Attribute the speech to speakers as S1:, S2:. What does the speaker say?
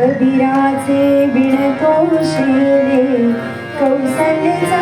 S1: कबीराचे बिणतो शिरे कौशल्याचा